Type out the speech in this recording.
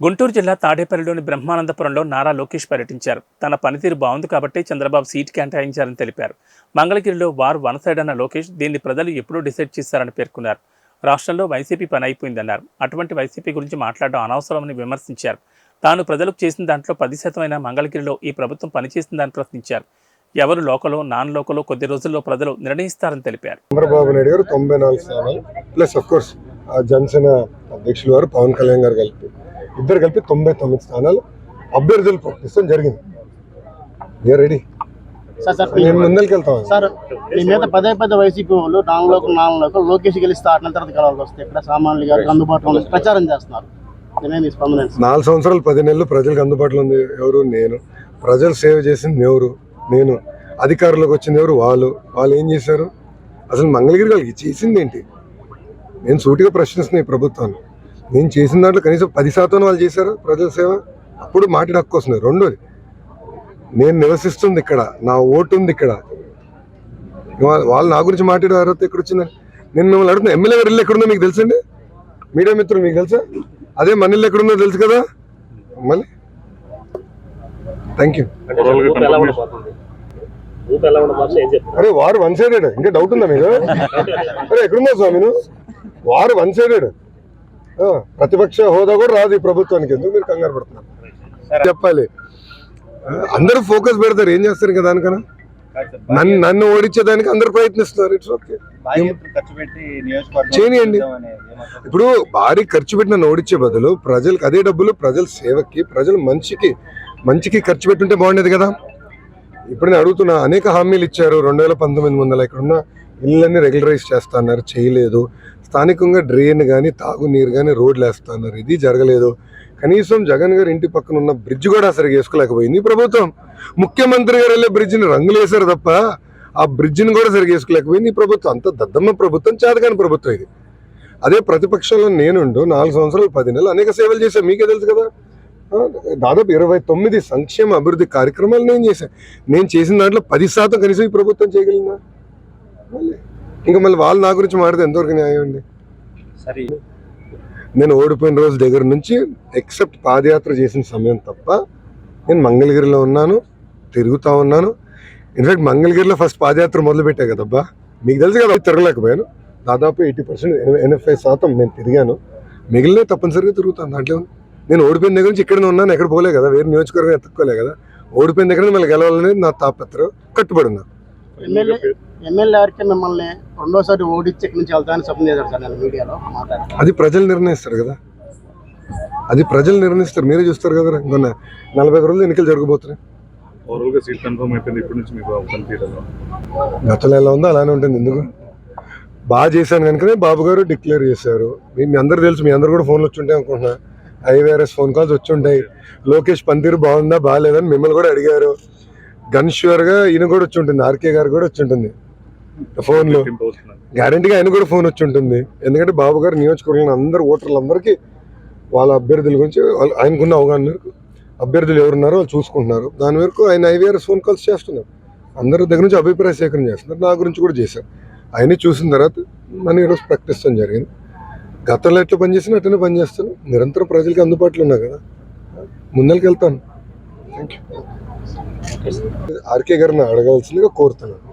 గుంటూరు జిల్లా తాడేపల్లిలోని బ్రహ్మానందపురంలో నారా లోకేష్ పర్యటించారు. తన పనితీరు బాగుంది కాబట్టి చంద్రబాబు సీట్ కేటాయించారని తెలిపారు. మంగళగిరిలో వారు వన్ సైడ్ అన్న లోకేష్ దీన్ని ప్రజలు ఎప్పుడూ డిసైడ్ చేస్తారని పేర్కొన్నారు. రాష్ట్రంలో వైసీపీ పని అయిపోయిందన్నారు. అటువంటి వైసీపీ గురించి మాట్లాడడం అనవసరమని విమర్శించారు. తాను ప్రజలకు చేసిన దాంట్లో పది శాతమైన మంగళగిరిలో ఈ ప్రభుత్వం పనిచేసిందని ప్రశ్నించారు. ఎవరు లోకలో నాన్ లోకలో కొద్ది రోజుల్లో ప్రజలు నిర్ణయిస్తారని తెలిపారు. చంద్రబాబు నాయుడు గారు తొంభై నాలుగు స్థానాలు ప్లస్ అఫ్ కోర్స్ జనసేన అధ్యక్షులు గారు పవన్ కళ్యాణ్ గారు కలిపి. ఇద్దరు కలిపి తొంభై తొమ్మిది స్థానాలు అభ్యర్థులు ప్రకటిస్తాం జరిగింది. వీఆర్ రెడీ ముందరికి వెళ్తాం. సార్ మీ మీద పదే పదే వైసీపీ వాళ్ళు లోకేష్ గెలిస్తే తర్వాత కలవాల్సి వస్తే ఇక్కడ సామాన్యులు అందుబాటులో ప్రచారం చేస్తున్నారు? నాలుగు సంవత్సరాలు పది నెలలు ప్రజలకు అందుబాటులో ఉంది ఎవరు? నేను. ప్రజలు సేవ చేసింది ఎవరు? నేను. అధికారంలోకి వచ్చింది ఎవరు? వాళ్ళు. వాళ్ళు ఏం చేశారు? అసలు మంగళగిరి వాళ్ళకి చేసింది ఏంటి? నేను సూటిగా ప్రశ్నిస్తున్నా ఈ ప్రభుత్వాన్ని. నేను చేసిన దాంట్లో కనీసం పది శాతం వాళ్ళు చేశారు ప్రజల సేవ అప్పుడు మాట్లాడి హక్కు వస్తుంది. రెండోది నేను నివసిస్తుంది ఇక్కడ. నా ఓటు ఉంది ఇక్కడ. వాళ్ళు నా గురించి మాట్లాడే అర్హత ఎక్కడ వచ్చిందని నేను మిమ్మల్ని అడుగుతున్నా ఎమ్మెల్యే గారు ఇల్లు ఎక్కడుందో మీకు తెలుసండి? మీడియా మిత్రులు మీకు తెలుసా? అదే మన ఇల్లు ఎక్కడుందో తెలుసు కదా? మళ్ళీ. థ్యాంక్ యూ అరే వారు వన్ సైడెడ్ ఇంకా డౌట్ ఉందా మీకు? అరే ఎక్కడున్నా స్వామి వారు వన్ సైడెడ్ ప్రతిపక్ష హోదా కూడా రాదు ఈ ప్రభుత్వానికి. ఎందుకు మీరు కంగారు పడుతున్నారు? చెప్పాలి. అందరూ ఫోకస్ పెడతారు. ఏం చేస్తారు ఇంకా దానికన్నా? నన్ను నన్ను ఓడించేదానికి అందరూ ప్రయత్నిస్తున్నారు. ఇట్స్ ఓకే పెట్టి చేయనీయండి. ఇప్పుడు భారీ ఖర్చు పెట్టిన నన్ను ఓడించే బదులు ప్రజలకు అదే డబ్బులు ప్రజల సేవకి ప్రజల మంచికి మంచికి ఖర్చు పెట్టుంటే బాగుండేది కదా? ఇప్పుడు నేను అడుగుతున్నా అనేక హామీలు ఇచ్చారు. రెండు వేల పంతొమ్మిది వందల ఇక్కడున్న ఇళ్ళన్నీ రెగ్యులరైజ్ చేస్తున్నారు చేయలేదు. స్థానికంగా డ్రైన్ కానీ తాగునీరు కానీ రోడ్లు వేస్తున్నారు. ఇది జరగలేదు. కనీసం జగన్ గారి ఇంటి పక్కన ఉన్న బ్రిడ్జ్ కూడా సరిగా వేసుకోలేకపోయింది. ప్రభుత్వం ముఖ్యమంత్రి గారు వెళ్ళే బ్రిడ్జిని రంగులు వేశారు తప్ప ఆ బ్రిడ్జిని కూడా సరిగా వేసుకోలేకపోయింది. ఈ ప్రభుత్వం అంత దద్దమ్మ ప్రభుత్వం చేతకాని ప్రభుత్వం ఇది. అదే ప్రతిపక్షంలో నేనుండు నాలుగు సంవత్సరాలు పది నెలలు అనేక సేవలు చేశాను. మీకే తెలుసు కదా? దాదాపు ఇరవై తొమ్మిది సంక్షేమ అభివృద్ధి కార్యక్రమాలు నేను చేశాను నేను చేసిన దాంట్లో పది శాతం కనీసం ఈ ప్రభుత్వం చేయగలిగిందా? మళ్ళీ. ఇంకా మళ్ళీ వాళ్ళు నా గురించి మాట్లాడితే ఎంతవరకు న్యాయం అండి? సరే. నేను ఓడిపోయిన రోజు దగ్గర నుంచి ఎక్సెప్ట్ పాదయాత్ర చేసిన సమయం తప్ప నేను మంగళగిరిలో ఉన్నాను తిరుగుతా ఉన్నాను. ఇన్ఫాక్ట్ మంగళగిరిలో ఫస్ట్ పాదయాత్ర మొదలు పెట్టా కదబ్బా. మీకు తెలుసు కదా తిరగలేకపోయాను. దాదాపు ఎయిటీ పర్సెంట్ ఎనభై శాతం నేను తిరిగాను. మిగిలిన తప్పనిసరిగా తిరుగుతాను దాంట్లో. నేను ఓడిపోయిన దగ్గర నుంచి ఇక్కడనే ఉన్నాను ఎక్కడ పోలే కదా వేరే నియోజకవర్గం ఎత్తుక్కోలే కదా. ఓడిపోయిన దగ్గర నుంచి మళ్ళీ గెలవాలనేది నా తాపత్రం కట్టుబడి గారికి మిమ్మల్ని రెండోసారి ఓడించి ఇక్కడి నుంచి వెళ్తానని చేశారు సార్ మీడియాలో మాట్లాడారు అది ప్రజలు నిర్ణయిస్తారు కదా. అది ప్రజలు నిర్ణయిస్తారు. మీరే చూస్తారు కదా ఇంకొన్న నలభై రోజులు ఎన్నికలు జరగబోతున్నాయి. ఓవరాల్గా సీట్ కన్ఫర్మ్ అయిపోయింది ఇప్పటి నుంచి మీకు గతంలో ఎలా ఉందో అలానే ఉంటుంది ఎందుకు? బాగా చేశాను కనుకనే బాబు గారు డిక్లేర్ చేశారు. మీ మీ అందరూ తెలుసు మీ అందరూ కూడా ఫోన్లు వచ్చి ఉంటాయి అనుకుంటున్నా. ఐవీఆర్ఎస్ ఫోన్ కాల్స్ వచ్చి ఉంటాయి లోకేష్ పనితీరు బాగుందా బాగాలేదని మిమ్మల్ని కూడా అడిగారు. గన్గా ఈయన కూడా వచ్చి ఉంటుంది ఆర్కే గారు కూడా వచ్చి ఉంటుంది ఫోన్లో గ్యారంటీగా ఆయన కూడా ఫోన్ వచ్చి ఉంటుంది ఎందుకంటే బాబు గారు నియోజకవర్గంలో అందరు ఓటర్లందరికీ వాళ్ళ అభ్యర్థుల గురించి వాళ్ళ- ఆయనకున్న అవగాహన మేరకు అభ్యర్థులు ఎవరున్నారో వాళ్ళు చూసుకుంటున్నారు. దాని మేరకు ఆయన ఐవీఆర్ఎస్ ఫోన్ కాల్స్ చేస్తున్నారు. అందరి దగ్గర నుంచి అభిప్రాయ సేకరణ చేస్తున్నారు. నా గురించి కూడా చేశారు. ఆయన చూసిన తర్వాత మనం ఈరోజు ప్రకటిస్తాం జరిగింది. గతంలో ఎట్లా పనిచేసినా అట్లనే పనిచేస్తాను. నిరంతరం ప్రజలకి అందుబాటులో ఉన్నా కదా. ముందరికి వెళ్తాను. థ్యాంక్ యూ ఆర్కే గారిని అడగవలసిందిగా కోరుతున్నాను.